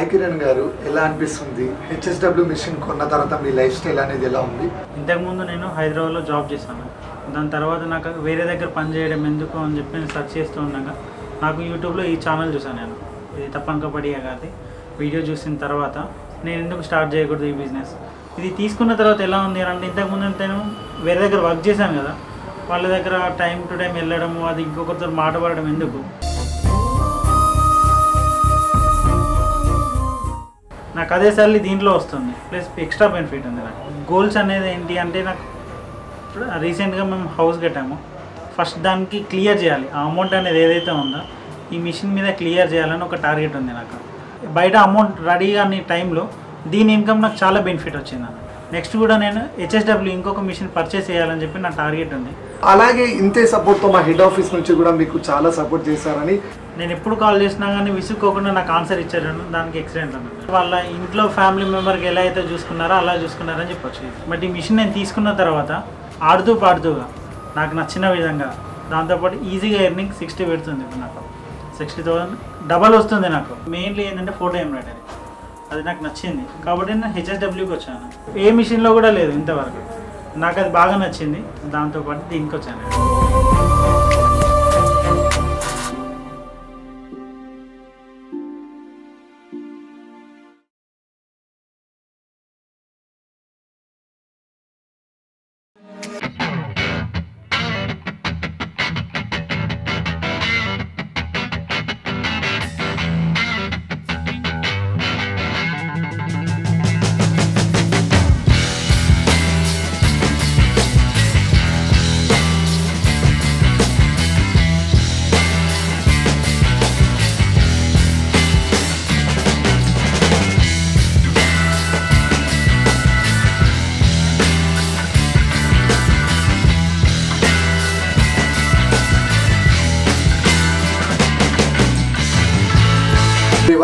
సాయి కిరణ్ గారు ఎలా అనిపిస్తుంది? హెచ్ఎస్డబ్ల్యూ మిషన్ కొన్న తర్వాత మీ లైఫ్ స్టైల్ అనేది ఎలా ఉంది? ఇంతకుముందు నేను హైదరాబాద్లో జాబ్ చేశాను. దాని తర్వాత నాకు వేరే దగ్గర పని చేయడం ఎందుకు అని చెప్పి నేను సెర్చ్ చేస్తూ ఉండగా నాకు యూట్యూబ్లో ఈ ఛానల్ చూసాను నేను. ఇది తప్పనక పడియా కాదు. వీడియో చూసిన తర్వాత నేను ఎందుకు స్టార్ట్ చేయకూడదు ఈ బిజినెస్ ఇది తీసుకున్న తర్వాత ఎలా ఉంది అంటే ఇంతకుముందు నేను వేరే దగ్గర వర్క్ చేశాను కదా. వాళ్ళ దగ్గర టైం టు టైం వెళ్ళడం అది ఇంకొకరితో మాట పడడం ఎందుకు? నాకు అదే సార్లు దీంట్లో వస్తుంది. ప్లస్ ఎక్స్ట్రా బెనిఫిట్ ఉంది నాకు. గోల్స్ అనేది ఏంటి అంటే నాకు రీసెంట్గా మేము హౌస్ కట్టాము. ఫస్ట్ దానికి క్లియర్ చేయాలి. ఆ అమౌంట్ అనేది ఏదైతే ఉందో ఈ మిషన్ మీద క్లియర్ చేయాలని ఒక టార్గెట్ ఉంది నాకు. బయట అమౌంట్ రెడీగా అనే టైంలో దీని ఇన్కమ్ నాకు చాలా బెనిఫిట్ వచ్చింది అన్న. నెక్స్ట్ కూడా నేను హెచ్ఎస్డబ్ల్యూ ఇంకొక మిషన్ పర్చేస్ చేయాలని చెప్పి నా టార్గెట్ ఉంది. అలాగే ఇంతే సపోర్ట్తో మా హెడ్ ఆఫీస్ నుంచి కూడా మీకు చాలా సపోర్ట్ చేశారని నేను ఎప్పుడు కాల్ చేసినా కానీ విసుక్కోకుండా నాకు ఆన్సర్ ఇచ్చారు. దానికి ఎక్సలెంట్ అన్నమాట వాళ్ళ ఇంట్లో ఫ్యామిలీ మెంబర్కి ఎలా అయితే చూసుకున్నారో అలా చూసుకున్నారని చెప్పొచ్చు. బట్ ఈ మిషన్ నేను తీసుకున్న తర్వాత ఆడుతూ పాడుతూగా నాకు నచ్చిన విధంగా దాంతోపాటు ఈజీగా ఎర్నింగ్ సిక్స్టీ పెడుతుంది ఇప్పుడు నాకు. సిక్స్టీ థౌసండ్ డబల్ వస్తుంది నాకు. మెయిన్లీ ఏంటంటే ఫోటో ఎంబ్రాయిడరీ అది నాకు నచ్చింది. కాబట్టి నేను హెచ్ఎస్డబ్ల్యూకి వచ్చాను. ఏ మిషన్లో కూడా లేదు ఇంతవరకు. నాకు అది బాగా నచ్చింది. దాంతోపాటు దీనికి వచ్చాను.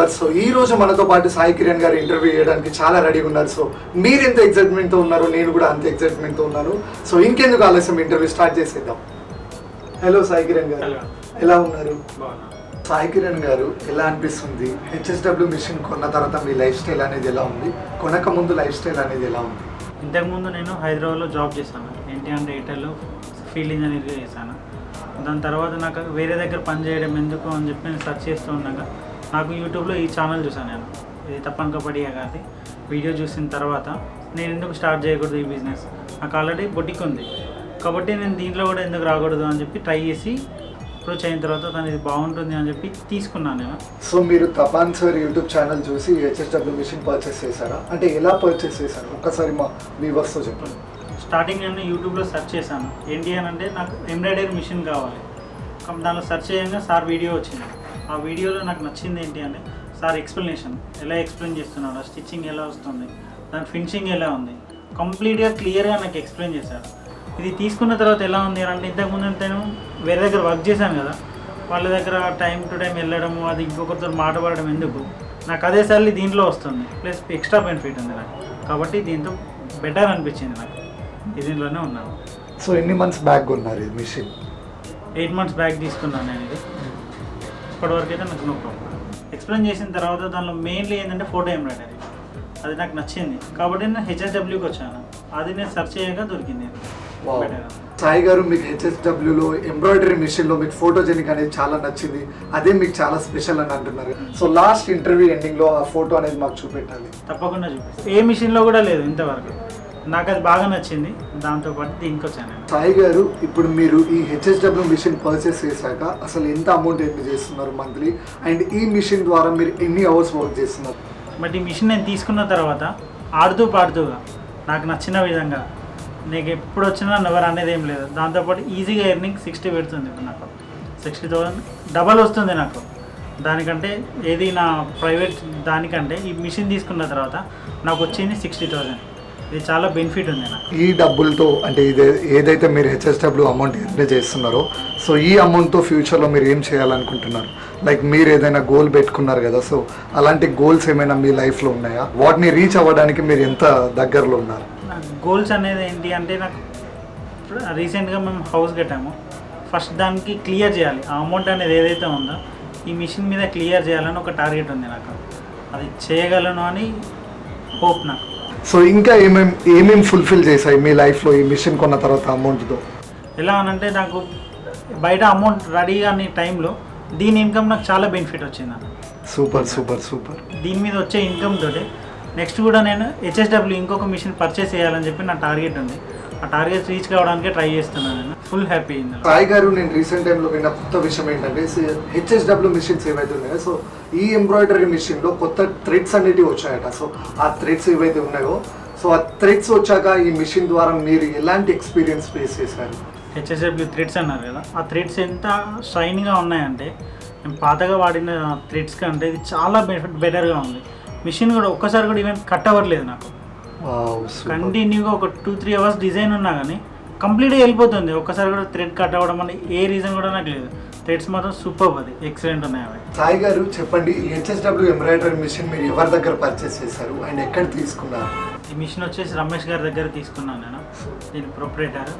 సో ఈ రోజు మనతో పాటు సాయి కిరణ్ గారు ఇంటర్వ్యూ చేయడానికి చాలా రెడీగా ఉన్నారు. సో మీరు ఎంత excitement తో ఉన్నారో నేను కూడా అంత excitement తో ఉన్నాను. సో ఇంకెందుకు ఆలస్యం? ఇంటర్వ్యూ స్టార్ట్ చేసేద్దాం. హలో సాయి కిరణ్ గారు. ఎలా ఉన్నారు? సాయి కిరణ్ గారు ఎలా అనిపిస్తుంది? హెచ్ఎస్డబ్ల్యూ మిషన్ కొన్న తర్వాత మీ లైఫ్ స్టైల్ అనేది ఎలా ఉంది? కొనక ముందు లైఫ్ స్టైల్ అనేది ఎలా ఉంది? ఇంతకుముందు నేను హైదరాబాద్లో జాబ్ చేశాను. ఏంటి అంటే ఎయిర్టెల్లో ఫీల్డ్ ఇంజనీర్గా చేశాను. దాని తర్వాత నాకు వేరే దగ్గర పని చేయడం ఎందుకు అని చెప్పి నేను సెర్చ్ చేస్తూ ఉండగా నాకు యూట్యూబ్లో ఈ ఛానల్ చూసాను నేను. ఇది తప్పనక పడియా కాదు. వీడియో చూసిన తర్వాత నేను ఎందుకు స్టార్ట్ చేయకూడదు ఈ బిజినెస్? నాకు ఆల్రెడీ బొటిక్ ఉంది. కాబట్టి నేను దీంట్లో కూడా ఎందుకు రాకూడదు అని చెప్పి ట్రై చేసి అప్రోచ్ అయిన తర్వాత తను ఇది బాగుంటుంది అని చెప్పి తీసుకున్నాను నేను. సో మీరు తపాన్ సార్ యూట్యూబ్ ఛానల్ చూసి హెచ్ఎస్డబ్ల్యూ మిషన్ పర్చేస్ చేశారా? అంటే ఎలా పర్చేస్ చేశారు? ఒక్కసారి మా వ్యూవర్స్తో చెప్పండి. స్టార్టింగ్ నేను యూట్యూబ్లో సెర్చ్ చేశాను. ఏంటి అని అంటే నాకు ఎంబ్రాయిడరీ మిషన్ కావాలి. దానిలో సెర్చ్ చేయగా సార్ వీడియో వచ్చింది. ఆ వీడియోలో నాకు నచ్చింది ఏంటి అంటే సార్ ఎక్స్ప్లెనేషన్ ఎలా ఎక్స్ప్లెయిన్ చేస్తున్నాడు స్టిచ్చింగ్ ఎలా వస్తుంది దాని ఫినిషింగ్ ఎలా ఉంది కంప్లీట్గా క్లియర్గా నాకు ఎక్స్ప్లెయిన్ చేశారు. ఇది తీసుకున్న తర్వాత ఎలా ఉంది అంటే ఇంతకుముందు నేను వేరే దగ్గర వర్క్ చేశాను కదా వాళ్ళ దగ్గర టైం టు టైం వెళ్ళడం అది ఇంకొకరితో మాట పడడం ఎందుకు నాకు అదే సార్లు దీంట్లో వస్తుంది ప్లస్ ఎక్స్ట్రా బెనిఫిట్ ఉంది నాకు. కాబట్టి దీంతో బెటర్ అనిపించింది నాకు. దీంట్లోనే ఉన్నాను. సో ఎన్ని మంత్స్ బ్యాక్ ఉన్నారు మిషన్? ఎయిట్ మంత్స్ బ్యాక్ తీసుకున్నాను నేను ఇది. ఇప్పటివరకు అయితే నాకు నో ప్రాబ్లం ఎక్స్ప్లెయిన్ చేసిన తర్వాత దానిలో మెయిన్లీ ఏంటంటే ఫోటో ఎంబ్రాయిడరీ అది నాకు నచ్చింది. కాబట్టి నేను హెచ్ఎస్డబ్ల్యూకి వచ్చాను. అది నేను సెర్చ్ చేయగా దొరికింది. సాయి గారు మీకు హెచ్ఎస్డబ్ల్యూలో ఎంబ్రాయిడరీ మిషన్లో మీకు ఫోటోజెనిక్ అనేది చాలా నచ్చింది. అదే మీకు చాలా స్పెషల్ అని అంటున్నారు. సో లాస్ట్ ఇంటర్వ్యూ ఎండింగ్లో ఆ ఫోటో అనేది మాకు చూపెట్టాలి. తప్పకుండా చూపిస్తాను ఏ మిషన్లో కూడా లేదు ఇంతవరకు. నాకు అది బాగా నచ్చింది. దాంతోపాటు దీనికి వచ్చాను సాయి గారు ఇప్పుడు మీరు ఈ హెచ్ఎస్డబ్ల్యూ మిషన్ పర్చేస్ చేశాక అసలు ఎంత అమౌంట్ ఎన్ని చేస్తున్నారు మంత్లీ అండ్ ఈ మిషన్ ద్వారా మీరు ఎన్ని అవర్స్ వర్క్ చేస్తున్నారు? బట్ ఈ మిషన్ నేను తీసుకున్న తర్వాత ఆడుతూ పాడుతూగా నాకు నచ్చిన విధంగా నీకు ఎప్పుడు వచ్చినా నెవర్ అనేది ఏం లేదు. దాంతోపాటు ఈజీగా ఎర్నింగ్ సిక్స్టీ పెడుతుంది ఇప్పుడు నాకు. సిక్స్టీ థౌసండ్ డబల్ వస్తుంది నాకు. దానికంటే ఏది నా ప్రైవేట్ దానికంటే ఈ మిషన్ తీసుకున్న తర్వాత నాకు వచ్చింది సిక్స్టీ థౌసండ్ ఇది చాలా బెనిఫిట్ ఉంది నాకు. ఈ డబ్బులతో అంటే ఇదే ఏదైతే మీరు హెచ్ఎస్డబ్ల్యూ అమౌంట్ ఎర్న్ చేస్తున్నారో సో ఈ అమౌంట్తో ఫ్యూచర్లో మీరు ఏం చేయాలనుకుంటున్నారు? లైక్ మీరు ఏదైనా గోల్ పెట్టుకున్నారు కదా సో అలాంటి గోల్స్ ఏమైనా మీ లైఫ్లో ఉన్నాయా? వాటిని రీచ్ అవ్వడానికి మీరు ఎంత దగ్గరలో ఉన్నారు? గోల్స్ అనేది ఏంటి అంటే నాకు రీసెంట్గా మేము హౌస్ కట్టాము. ఫస్ట్ దానికి క్లియర్ చేయాలి. ఆ అమౌంట్ అనేది ఏదైతే ఉందో ఈ మిషన్ మీద క్లియర్ చేయాలని ఒక టార్గెట్ ఉంది నాకు. అది చేయగలను అని హోప్ నాకు. సో ఇంకా ఏమేం ఏమేం ఫుల్ఫిల్ చేశాయి మీ లైఫ్లో ఈ మిషన్ కొన్న తర్వాత అమౌంట్తో ఎలా అనంటే నాకు బయట అమౌంట్ రెడీ అనే టైంలో దీని ఇన్కమ్ నాకు చాలా బెనిఫిట్ వచ్చింది అన్న. సూపర్ సూపర్ సూపర్ దీని మీద వచ్చే ఇన్కమ్ తోటి నెక్స్ట్ కూడా నేను హెచ్ఎస్డబ్ల్యూ ఇంకొక మిషన్ పర్చేస్ చేయాలని చెప్పి నా టార్గెట్ ఉంది. ఆ టార్గెట్ రీచ్ కావడానికే ట్రై చేస్తున్నాను నేను. ఫుల్ హ్యాపీ సాయి గారు నేను రీసెంట్ టైంలో విన్న కొత్త విషయం ఏంటంటే హెచ్ఎస్డబ్ల్యూ మిషన్స్ ఏవైతే ఉన్నాయో సో ఈ ఎంబ్రాయిడరీ మిషన్లో కొత్త థ్రెడ్స్ అనేటివి వచ్చాయట. సో ఆ థ్రెడ్స్ ఏవైతే ఉన్నాయో సో ఆ థ్రెడ్స్ వచ్చాక ఈ మిషన్ ద్వారా మీరు ఎలాంటి ఎక్స్పీరియన్స్ ఫేస్ చేశారు? హెచ్ఎస్డబ్ల్యూ థ్రెడ్స్ అన్నారు కదా. ఆ థ్రెడ్స్ ఎంత షైన్గా ఉన్నాయంటే నేను పాతగా వాడిన థ్రెడ్స్ కంటే ఇది చాలా బెటర్గా ఉంది. మిషన్ కూడా ఒక్కసారి కూడా ఈవెన్ కట్ అవ్వట్లేదు నాకు. కంటిన్యూగా ఒక టూ త్రీ అవర్స్ డిజైన్ ఉన్నా కానీ కంప్లీట్గా వెళ్ళిపోతుంది. ఒక్కసారి కూడా థ్రెడ్ కట్ అవ్వడం అని ఏ రీజన్ కూడా నాకు లేదు. థ్రెడ్స్ మాత్రం సూపర్ అది ఎక్సలెంట్ ఉన్నాయి అవి. సాయి గారు చెప్పండి హెచ్ఎస్డబ్ల్యూ ఎంబ్రాయిడరీ మిషన్ మీరు ఎవరి దగ్గర పర్చేస్ చేశారు? అండ్ ఎక్కడ తీసుకున్నారు? ఈ మిషన్ వచ్చేసి రమేష్ గారి దగ్గర తీసుకున్నాను నేను. దీని ప్రొపరేటర్.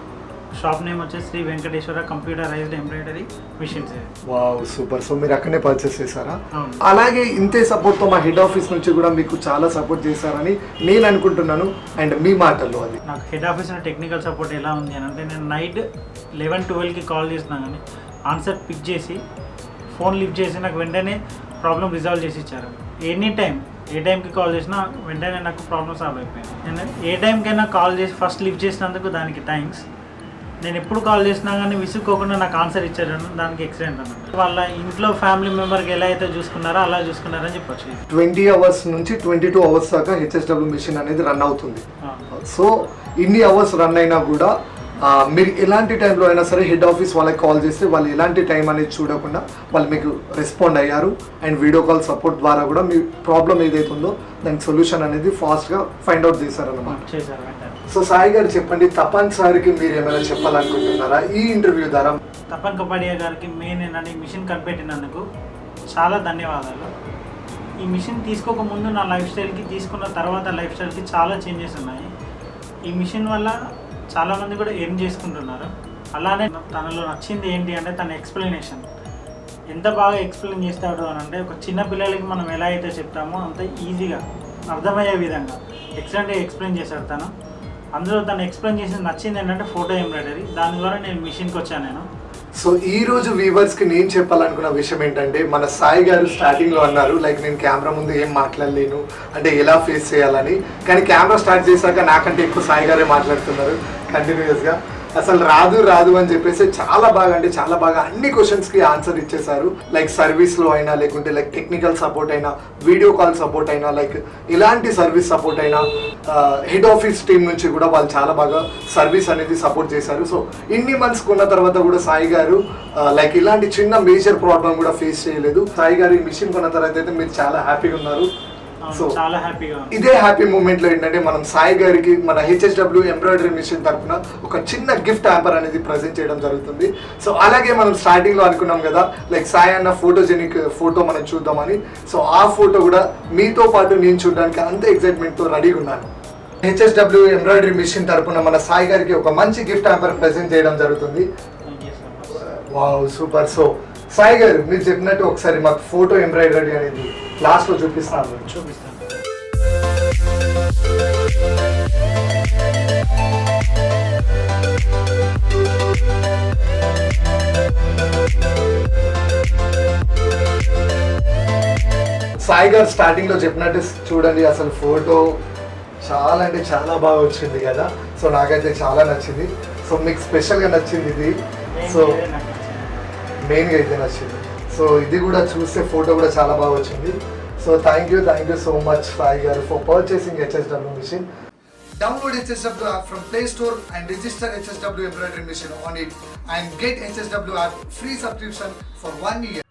షాప్ నేమ్ వచ్చేసి Sri Venkateswara computerized embroidery machines. Wow super. So మీరు అక్కడనే పర్చేస్ చేశారా? అలాగే ఇంతే సపోర్ట్తో మా హెడ్ ఆఫీస్ నుంచి కూడా మీకు చాలా సపోర్ట్ చేశారని నేను అనుకుంటున్నాను. అండ్ మీ మాటల్లో అది. నాకు హెడ్ ఆఫీస్ టెక్నికల్ సపోర్ట్ ఎలా ఉంది అని అంటే నేను నైట్ లెవెన్ ట్వెల్వ్కి కాల్ చేసినా కానీ ఆన్సర్ పిక్ చేసి ఫోన్ లిఫ్ట్ చేసి నాకు వెంటనే ప్రాబ్లం రిజాల్వ్ చేసి ఇచ్చారు. ఎనీ టైం ఏ టైంకి కాల్ చేసినా వెంటనే నాకు ప్రాబ్లం సాల్వ్ అయిపోయింది. నేను ఏ టైంకైనా కాల్ చేసి ఫస్ట్ లిఫ్ట్ చేసినందుకు దానికి థ్యాంక్స్ నేను ఎప్పుడు కాల్ చేసినా కానీ విసుక్కోకుండా నాకు ఆన్సర్ ఇచ్చారు. దానికి ఎక్సలెంట్ అన్నమాట. వాళ్ళ ఇంట్లో ఫ్యామిలీ మెంబర్కి ఎలా అయితే చూసుకున్నారో అలా చూసుకున్నారని చెప్పొచ్చు. ట్వంటీ అవర్స్ నుంచి ట్వంటీ టూ అవర్స్ దాకా హెచ్ఎస్డబ్ల్యూ మిషన్ అనేది రన్ అవుతుంది. సో ఇన్ని అవర్స్ రన్ అయినా కూడా మీరు ఎలాంటి టైంలో అయినా సరే హెడ్ ఆఫీస్ వాళ్ళకి కాల్ చేస్తే వాళ్ళు ఎలాంటి టైం అనేది చూడకుండా వాళ్ళు మీకు రెస్పాండ్ అయ్యారు. అండ్ వీడియో కాల్ సపోర్ట్ ద్వారా కూడా మీ ప్రాబ్లం ఏదైతే ఉందో దానికి సొల్యూషన్ అనేది ఫాస్ట్గా ఫైండ్ అవుట్ చేశారన్నమాట. చేశారు సో సాయి గారు చెప్పండి తపన్ సార్కి మీరు ఏమైనా చెప్పాలనుకుంటున్నారా? ఈ ఇంటర్వ్యూ ద్వారా? తపన్ కపాడియా గారికి మెయిన్ ఏంటంటే ఈ మిషన్ కనిపెట్టినందుకు చాలా ధన్యవాదాలు. ఈ మిషన్ తీసుకోక ముందు నా లైఫ్ స్టైల్కి తీసుకున్న తర్వాత లైఫ్ స్టైల్కి చాలా చేంజెస్ ఉన్నాయి. ఈ మిషన్ వల్ల చాలామంది కూడా ఏం చేసుకుంటున్నారు? అలానే తనలో నచ్చింది ఏంటి అంటే తన ఎక్స్ప్లెనేషన్ ఎంత బాగా ఎక్స్ప్లెయిన్ చేస్తాడు అని అంటే ఒక చిన్న పిల్లలకి మనం ఎలా అయితే చెప్తామో అంత ఈజీగా అర్థమయ్యే విధంగా ఎక్సలెంట్గా ఎక్స్ప్లెయిన్ చేశాడు తను. అందులో తను ఎక్స్ప్లెయిన్ చేసింది నచ్చింది ఏంటంటే ఫోటో ఎంబ్రాయిడరీ దాని ద్వారా నేను మిషన్కి వచ్చాను నేను. సో ఈ రోజు వ్యూవర్స్కి నేను చెప్పాలనుకున్న విషయం ఏంటంటే మన సాయి గారు స్టార్టింగ్లో అన్నారు లైక్ నేను కెమెరా ముందు ఏం మాట్లాడలేను అంటే ఎలా ఫేస్ చేయాలని. కానీ కెమెరా స్టార్ట్ చేశాక నాకంటే ఎక్కువ సాయి గారే మాట్లాడుతున్నారు కంటిన్యూస్గా. అసలు రాదు రాదు అని చెప్పేసి చాలా బాగా అంటే చాలా బాగా అన్ని క్వశ్చన్స్కి ఆన్సర్ ఇచ్చేసారు లైక్ సర్వీస్లో అయినా లేకుంటే లైక్ టెక్నికల్ సపోర్ట్ అయినా వీడియో కాల్ సపోర్ట్ అయినా లైక్ ఇలాంటి సర్వీస్ సపోర్ట్ అయినా హెడ్ ఆఫీస్ టీమ్ నుంచి కూడా వాళ్ళు చాలా బాగా సర్వీస్ అనేది సపోర్ట్ చేశారు. సో ఇన్ని మంత్స్ కొన్న తర్వాత కూడా సాయి గారు లైక్ ఇలాంటి చిన్న మేజర్ ప్రాబ్లం కూడా ఫేస్ చేయలేదు. సాయి గారు ఈ మిషన్ కొన్న తర్వాత అయితే మీరు చాలా హ్యాపీగా ఉన్నారు. సో చాలా హ్యాపీగా ఇదే హ్యాపీ మూమెంట్లో ఏంటంటే మనం సాయి గారికి మన హెచ్ఎస్డబ్ల్యూ ఎంబ్రాయిడరీ మిషన్ తరఫున ఒక చిన్న గిఫ్ట్ హ్యాంపర్ అనేది ప్రజెంట్ చేయడం జరుగుతుంది. సో అలాగే మనం స్టార్టింగ్లో అనుకున్నాం కదా లైక్ సాయి అన్న ఫోటోజెనిక్ ఫోటో మనం చూద్దామని. సో ఆ ఫోటో కూడా మీతో పాటు నేను చూడడానికి అంత ఎక్సైట్మెంట్తో రెడీగా ఉన్నాను. హెచ్ఎస్డబ్ల్యూ ఎంబ్రాయిడరీ మిషన్ తరఫున మన సాయి గారికి ఒక మంచి గిఫ్ట్ హ్యాంపర్ ప్రజెంట్ చేయడం జరుగుతుంది. వావ్ సూపర్ సో సాయి గారు మీరు చెప్పినట్టు ఒకసారి మాకు ఫోటో ఎంబ్రాయిడరీ అనేది లాస్ట్లో చూపిస్తాను. చూపిస్తాను. సాయి గారు స్టార్టింగ్లో చెప్పినట్టు చూడండి అసలు ఫోటో చాలా అంటే చాలా బాగా వచ్చింది కదా. సో నాకైతే చాలా నచ్చింది. సో మీకు స్పెషల్గా నచ్చింది ఇది. సో Main ఇదే నాకు నచ్చింది. మెయిన్గా అయితే నచ్చింది. సో ఇది కూడా చూస్తే ఫోటో కూడా చాలా బాగా వచ్చింది. So thank you thank you so much Sai గారు for purchasing HSW machine download HSW app from play store and register HSW embroidery machine on it and get HSW R free subscription for one year